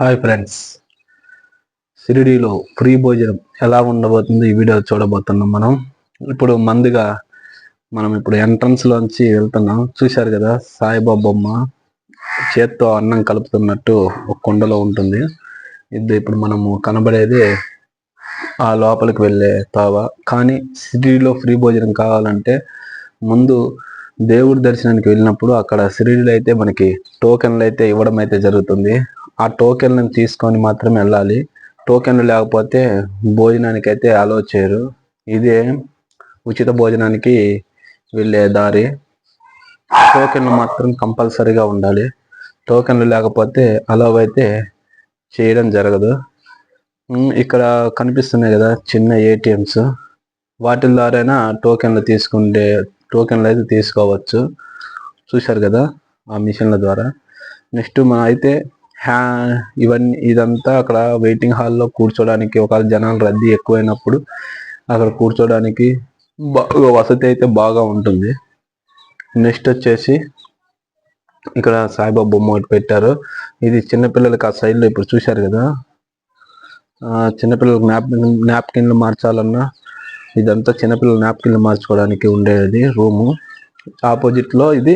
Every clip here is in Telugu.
Hi friends. షిరిడీలో ఫ్రీ భోజనం ఎలా ఉండబోతుంది ఈ వీడియో చూడబోతున్నాం మనం. ఇప్పుడు మందుగా మనం ఇప్పుడు ఎంట్రన్స్లోంచి వెళ్తున్నాం. చూశారు కదా సాయిబాబా బొమ్మ చేత్తో అన్నం కలుపుతున్నట్టు ఒక కుండలో ఉంటుంది. ఇది ఇప్పుడు మనము కనబడేది ఆ లోపలికి వెళ్ళే తావ. కానీ షిరిడీలో ఫ్రీ భోజనం కావాలంటే ముందు దేవుడి దర్శనానికి వెళ్ళినప్పుడు అక్కడ షిరిడీలో అయితే మనకి టోకెన్లు అయితే ఇవ్వడం అయితే జరుగుతుంది. ఆ టోకెన్లను తీసుకొని మాత్రం వెళ్ళాలి. టోకెన్లు లేకపోతే భోజనానికి అయితే అలో చేయరు. ఇదే ఉచిత భోజనానికి వెళ్ళే దారి. టోకెన్లు మాత్రం కంపల్సరీగా ఉండాలి. టోకెన్లు లేకపోతే అలవ్ అయితే చేయడం జరగదు. ఇక్కడ కనిపిస్తున్నాయి కదా చిన్న ఏటీఎంస్ వాటి ద్వారైనా టోకెన్లు తీసుకుంటే టోకెన్లు అయితే తీసుకోవచ్చు. చూశారు కదా? ఆ మిషన్ల ద్వారా. నెక్స్ట్ మన అయితే హ్యా ఇవన్నీ ఇదంతా అక్కడ వెయిటింగ్ హాల్లో కూర్చోడానికి ఒకవేళ జనాలు రద్దీ ఎక్కువైనప్పుడు అక్కడ కూర్చోడానికి బాగా వసతి అయితే బాగా ఉంటుంది. నెక్స్ట్ వచ్చేసి ఇక్కడ సాయిబాబా బొమ్మ ఒకటి పెట్టారు. ఇది చిన్నపిల్లలకి ఆ సైడ్లో ఇప్పుడు చూశారు కదా? చిన్నపిల్లలకు నాప్కిన్ నాప్కిన్లు మార్చాలన్నా ఇదంతా చిన్నపిల్లల నాప్కిన్లు మార్చుకోవడానికి ఉండేది రూము. ఆపోజిట్లో ఇది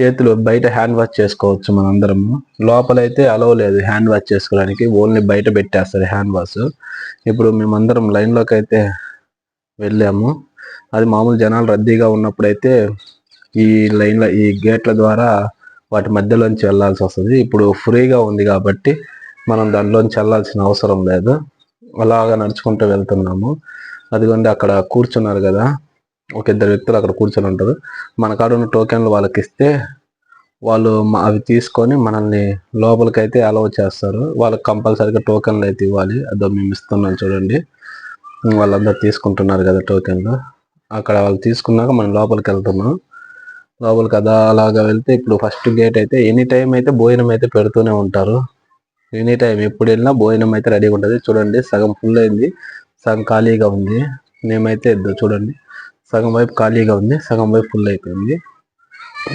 చేతులు బయట హ్యాండ్ వాష్ చేసుకోవచ్చు మనందరము. లోపలైతే అలవ్ లేదు హ్యాండ్ వాష్ చేసుకోవడానికి ఓన్లీ బయట పెట్టేస్తారు హ్యాండ్ వాష్ ఇప్పుడు మేమందరం లైన్లోకి అయితే వెళ్ళాము. అది మామూలు జనాలు రద్దీగా ఉన్నప్పుడైతే ఈ లైన్ల ఈ గేట్ల ద్వారా వాటి మధ్యలోంచి వెళ్ళాల్సి వస్తుంది. ఇప్పుడు ఫ్రీగా ఉంది కాబట్టి మనం దానిలోంచి వెళ్ళాల్సిన అవసరం లేదు. అలాగా నడుచుకుంటూ వెళ్తున్నాము. అదిగోండి అక్కడ కూర్చున్నారు కదా. ఒక ఇద్దరు వ్యక్తులు అక్కడ కూర్చొని ఉంటారు. మన కాడ ఉన్న టోకెన్లు వాళ్ళకి ఇస్తే వాళ్ళు అవి తీసుకొని మనల్ని లోపలికి అయితే అలౌ చేస్తారు. వాళ్ళకి కంపల్సరీగా టోకెన్లు అయితే ఇవ్వాలి. అదో మేము ఇస్తున్నాం చూడండి. వాళ్ళందరూ తీసుకుంటున్నారు కదా టోకెన్లు. అక్కడ వాళ్ళు తీసుకున్నాక మనం లోపలికి వెళ్తున్నాం. లోపలికి అదా అలాగా వెళ్తే ఇప్పుడు ఫస్ట్ గేట్ అయితే ఎనీ టైం అయితే భోజనం అయితే పెడుతూనే ఉంటారు. ఎనీ టైం ఎప్పుడు వెళ్ళినా భోజనం అయితే రెడీగా ఉంటుంది. చూడండి సగం ఫుల్ అయింది. సగం ఖాళీగా ఉంది. మేమైతే ఇద్దరు చూడండి. సగం వైపు ఖాళీగా ఉంది సగం వైపు ఫుల్ అయిపోయింది.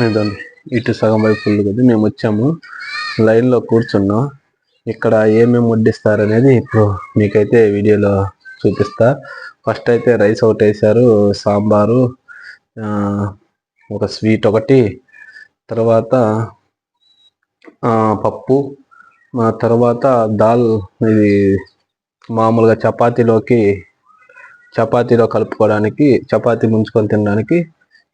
ఇదండి ఇటు సగం వైపు ఫుల్ ఉంది మేము వచ్చాము. లైన్లో కూర్చున్నాం. ఇక్కడ ఏమేమి వడ్డిస్తారు అనేది ఇప్పుడు మీకైతే వీడియోలో చూపిస్తా. ఫస్ట్ అయితే రైస్ ఒకటి వేసారు సాంబారు ఒక స్వీట్ ఒకటి తర్వాత పప్పు తర్వాత దాల్ ఇది మామూలుగా చపాతీలోకి చపాతీలో కలుపుకోవడానికి చపాతీ ముంచుకొని తినడానికి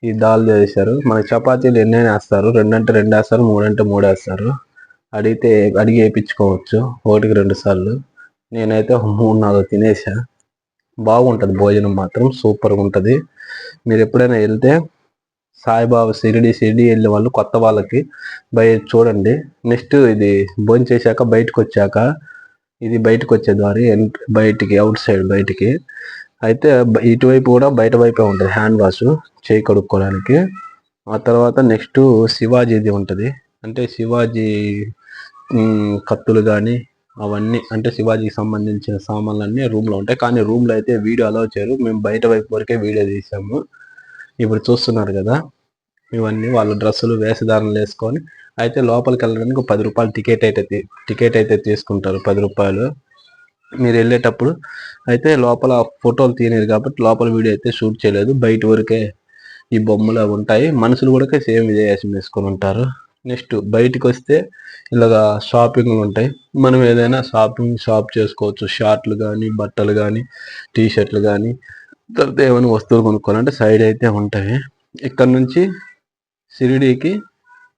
ఈ దాల్ చేశారు. మన చపాతీలు ఎన్నైనా వేస్తారు. రెండంటే రెండు వేస్తారు మూడంటే మూడు వేస్తారు. అడిగితే అడిగి వేయించుకోవచ్చు. ఒకటికి రెండు సార్లు. నేనైతే మూడు నాలుగు తినేసా. బాగుంటుంది భోజనం మాత్రం. సూపర్గా ఉంటుంది. మీరు ఎప్పుడైనా వెళ్తే సాయిబాబా షిరిడి షిరిడి వెళ్ళే వాళ్ళు కొత్త వాళ్ళకి బయ చూడండి. నెక్స్ట్ ఇది భోజనం చేశాక బయటకు వచ్చాక ఇది బయటకు వచ్చే దారి బయటికి అవుట్ సైడ్ బయటికి. అయితే ఇటువైపు కూడా బయట వైపే ఉంటుంది హ్యాండ్ వాష్ చేయి కడుక్కోవడానికి. ఆ తర్వాత నెక్స్ట్ శివాజీది ఉంటుంది. అంటే శివాజీ కత్తులు కానీ అవన్నీ అంటే శివాజీకి సంబంధించిన సామాన్లు అన్నీ రూమ్లో ఉంటాయి. కానీ రూమ్లో అయితే వీడియో అలౌ చేయరు. మేము బయట వైపు వరకే వీడియో తీసాము. ఇప్పుడు చూస్తున్నారు కదా ఇవన్నీ వాళ్ళు డ్రెస్సులు వేషధారణలు వేసుకొని అయితే లోపలికి వెళ్ళడానికి పది రూపాయలు టికెట్ అయితే టికెట్ అయితే తీసుకుంటారు. పది రూపాయలు. మీరు వెళ్ళేటప్పుడు అయితే లోపల ఫోటోలు తీయలేదు కాబట్టి లోపల వీడియో అయితే షూట్ చేయలేదు. బయట వరకే ఈ బొమ్మలు అవి ఉంటాయి. మనుషులు కూడా సేమ్ ఇదే వేషం వేసుకొని ఉంటారు. నెక్స్ట్ బయటికి వస్తే ఇలాగా షాపింగ్లు ఉంటాయి. మనం ఏదైనా షాపింగ్ షాప్ చేసుకోవచ్చు. షార్ట్లు కానీ బట్టలు కానీ టీ షర్ట్లు కానీ తర్వాత ఏమైనా వస్తువులు కొనుక్కోవాలంటే సైడ్ అయితే ఉంటాయి. ఇక్కడ నుంచి షిరిడీకి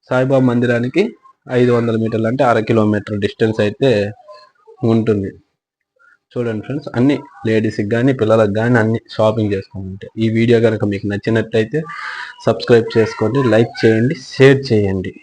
సాయిబాబా మందిరానికి ఐదు వందల మీటర్లు అంటే అర కిలోమీటర్ డిస్టెన్స్ అయితే ఉంటుంది. చూడండి ఫ్రెండ్స్ అన్ని లేడీస్కి కానీ పిల్లలకు కానీ అన్ని షాపింగ్ చేసుకోమంటే ఈ వీడియో కనుక మీకు నచ్చినట్లయితే సబ్స్క్రైబ్ చేసుకోండి లైక్ చేయండి షేర్ చేయండి.